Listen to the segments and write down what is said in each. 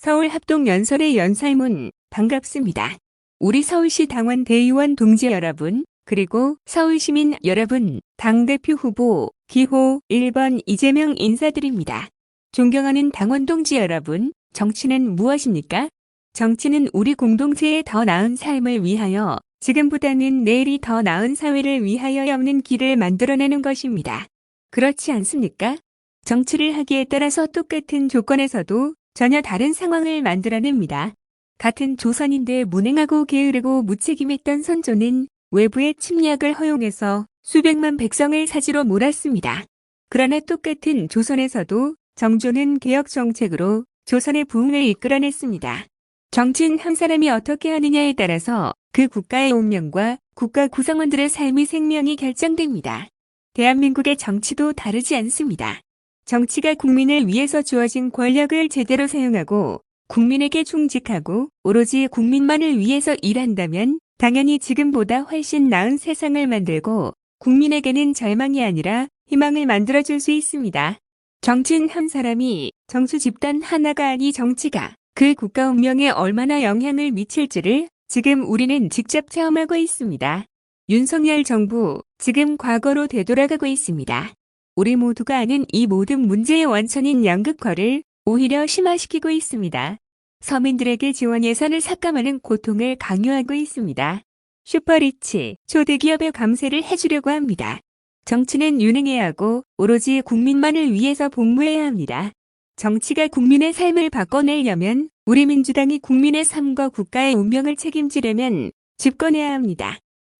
서울 합동연설의 연설문 반갑습니다. 우리 서울시 당원 대의원 동지 여러분, 그리고 서울시민 여러분, 당대표 후보 기호 1번 이재명 인사드립니다. 존경하는 당원 동지 여러분, 정치는 무엇입니까? 정치는 우리 공동체의 더 나은 삶을 위하여 지금보다는 내일이 더 나은 사회를 위하여 없는 길을 만들어내는 것입니다. 그렇지 않습니까? 정치를 하기에 따라서 똑같은 조건에서도 전혀 다른 상황을 만들어냅니다. 같은 조선인데 무능하고 게으르고 무책임했던 선조는 외부의 침략을 허용해서 수백만 백성을 사지로 몰았습니다. 그러나 똑같은 조선에서도 정조는 개혁 정책으로 조선의 부흥을 이끌어냈습니다. 정치인 한 사람이 어떻게 하느냐에 따라서 그 국가의 운명과 국가 구성원들의 삶의 생명이 결정됩니다. 대한민국의 정치도 다르지 않습니다. 정치가 국민을 위해서 주어진 권력을 제대로 사용하고 국민에게 충직하고 오로지 국민만을 위해서 일한다면 당연히 지금보다 훨씬 나은 세상을 만들고 국민에게는 절망이 아니라 희망을 만들어줄 수 있습니다. 정치인 한 사람이 정수 집단 하나가 아니 정치가 그 국가 운명에 얼마나 영향을 미칠지를 지금 우리는 직접 체험하고 있습니다. 윤석열 정부 지금 과거로 되돌아가고 있습니다. 우리 모두가 아는 이 모든 문제의 원천인 양극화를 오히려 심화시키고 있습니다. 서민들에게 지원 예산을 삭감하는 고통을 강요하고 있습니다. 슈퍼리치, 초대기업의 감세를 해주려고 합니다. 정치는 유능해야 하고 오로지 국민만을 위해서 복무해야 합니다. 정치가 국민의 삶을 바꿔내려면 우리 민주당이 국민의 삶과 국가의 운명을 책임지려면 집권해야 합니다.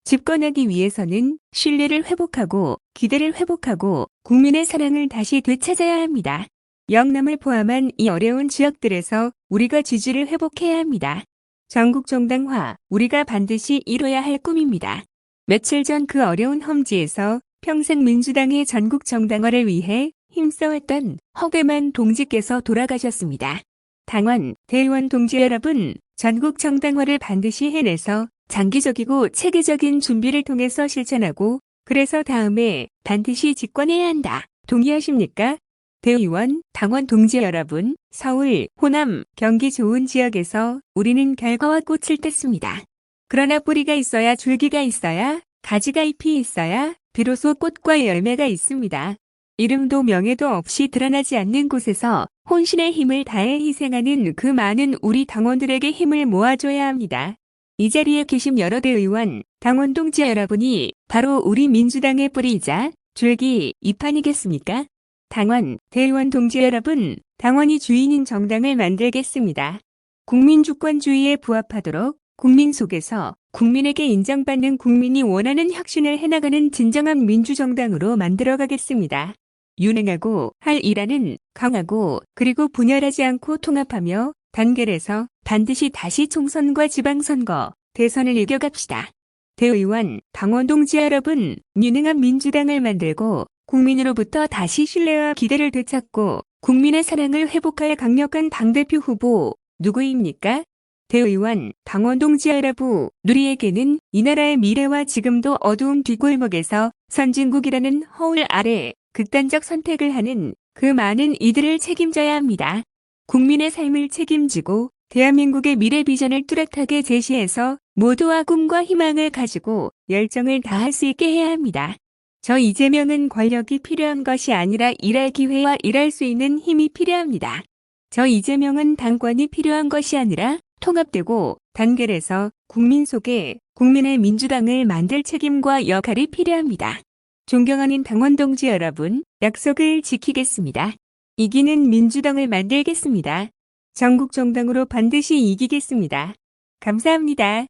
집권하기 위해서는 신뢰를 회복하고 기대를 회복하고 국민의 사랑을 다시 되찾아야 합니다. 영남을 포함한 이 어려운 지역들에서 우리가 지지를 회복해야 합니다. 전국 정당화 우리가 반드시 이뤄야 할 꿈입니다. 며칠 전 그 어려운 험지에서 평생 민주당의 전국 정당화를 위해 힘써왔던 허괴만 동지께서 돌아가셨습니다. 당원, 대의원 동지 여러분, 전국 정당화를 반드시 해내서 장기적이고 체계적인 준비를 통해서 실천하고 그래서 다음에 반드시 집권해야 한다. 동의하십니까? 대의원, 당원 동지 여러분, 서울, 호남, 경기 좋은 지역에서 우리는 결과와 꽃을 뗐습니다. 그러나 뿌리가 있어야 줄기가 있어야 가지가 잎이 있어야 비로소 꽃과 열매가 있습니다. 이름도 명예도 없이 드러나지 않는 곳에서 혼신의 힘을 다해 희생하는 그 많은 우리 당원들에게 힘을 모아줘야 합니다. 이 자리에 계신 여러 대 의원, 당원 동지 여러분이 바로 우리 민주당의 뿌리이자 줄기, 잎 아니겠습니까? 당원, 대의원 동지 여러분, 당원이 주인인 정당을 만들겠습니다. 국민 주권주의에 부합하도록 국민 속에서 국민에게 인정받는 국민이 원하는 혁신을 해나가는 진정한 민주정당으로 만들어가겠습니다. 유능하고 할 일하는 강하고 그리고 분열하지 않고 통합하며 단결해서 반드시 다시 총선과 지방선거, 대선을 이겨갑시다. 대의원, 당원 동지 여러분, 유능한 민주당을 만들고 국민으로부터 다시 신뢰와 기대를 되찾고 국민의 사랑을 회복할 강력한 당대표 후보 누구입니까? 대의원, 당원 동지 여러분, 누리에게는 이 나라의 미래와 지금도 어두운 뒷골목에서 선진국이라는 허울 아래 극단적 선택을 하는 그 많은 이들을 책임져야 합니다. 국민의 삶을 책임지고 대한민국의 미래 비전을 뚜렷하게 제시해서 모두와 꿈과 희망을 가지고 열정을 다할 수 있게 해야 합니다. 저 이재명은 권력이 필요한 것이 아니라 일할 기회와 일할 수 있는 힘이 필요합니다. 저 이재명은 당권이 필요한 것이 아니라 통합되고 단결해서 국민 속에 국민의 민주당을 만들 책임과 역할이 필요합니다. 존경하는 당원 동지 여러분, 약속을 지키겠습니다. 이기는 민주당을 만들겠습니다. 전국 정당으로 반드시 이기겠습니다. 감사합니다.